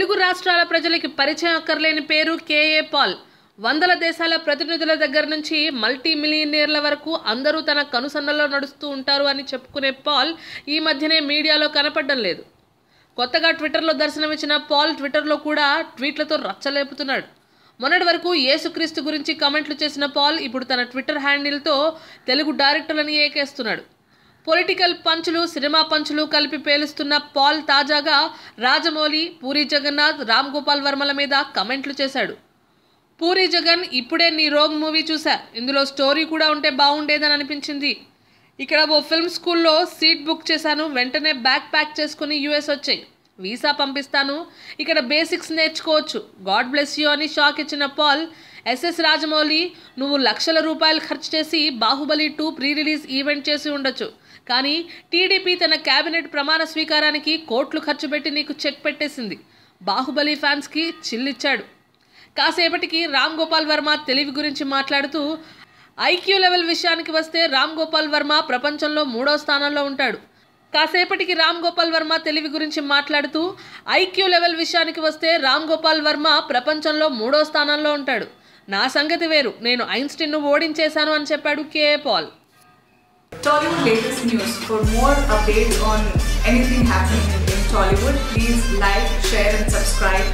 తెలుగు రాష్ట్రాల ప్రజలకి పరిచయం అక్కర్లేని పేరు కేఏ పాల్. వందల దేశాల ప్రతినిధుల దగ్గర నుంచి మల్టీ మిలియనీర్ల వరకు అందరూ తన కనుసన్నల్లో నడుస్తూ ఉంటారు అని చెప్పుకునే పాల్ ఈ మధ్యనే మీడియాలో కనపడడం లేదు. కొత్తగా ట్విట్టర్లో దర్శనమిచ్చిన పాల్ ట్విట్టర్లో కూడా ట్వీట్లతో రచ్చలేపుతున్నాడు. మొన్నటి వరకు యేసుక్రీస్తు గురించి కామెంట్లు చేసిన పాల్ ఇప్పుడు తన ట్విట్టర్ హ్యాండిల్తో తెలుగు డైరెక్టర్లని ఏకేస్తున్నాడు. పొలిటికల్ పంచులు సినిమా పంచులు కలిపి పేలుస్తున్న పాల్ తాజాగా రాజమౌళి పూరి జగన్నాథ్ రామ్ గోపాల్ వర్మల మీద కమెంట్లు చేశాడు. పూరి జగన్ ఇప్పుడే నీ రోగ్ మూవీ చూసా ఇందులో స్టోరీ కూడా ఉంటే బాగుండేదని అనిపించింది. ఇక్కడ ఓ ఫిల్మ్ స్కూల్లో సీట్ బుక్ చేశాను వెంటనే బ్యాగ్ ప్యాక్ చేసుకుని యూఎస్ వచ్చాయి. వీసా పంపిస్తాను. ఇక్కడ బేసిక్స్ నేర్చుకోవచ్చు. గాడ్ బ్లెస్ యూ అని షాక్ ఇచ్చిన పాల్ ఎస్ఎస్ రాజమౌళి నువ్వు లక్షల రూపాయలు ఖర్చు చేసి Baahubali two pre release event చేసి ఉండొచ్చు. కానీ టీడీపీ తన కేబినెట్ ప్రమాణ స్వీకారానికి కోట్లు ఖర్చు పెట్టి నీకు చెక్ పెట్టేసింది. బాహుబలి ఫ్యాన్స్కి చిల్లిచ్చాడు. కాసేపటికి రామ్ గోపాల్ వర్మ తెలివి గురించి మాట్లాడుతూ ఐక్యూ లెవెల్ విషయానికి వస్తే రామ్ గోపాల్ వర్మ ప్రపంచంలో మూడో స్థానంలో ఉంటాడు. కాసేపటికి రామ్ గోపాల్ వర్మ తెలివి గురించి మాట్లాడుతూ ఐక్యూ లెవెల్ విషయానికి వస్తే రామ్ గోపాల్ వర్మ ప్రపంచంలో మూడో స్థానంలో ఉంటాడు. నా సంగతి వేరు. నేను ఐన్స్టీన్ను ఓడించేశాను అని చెప్పాడు K Paul. Tollywood latest news for on anything happening Tollywood please like share and subscribe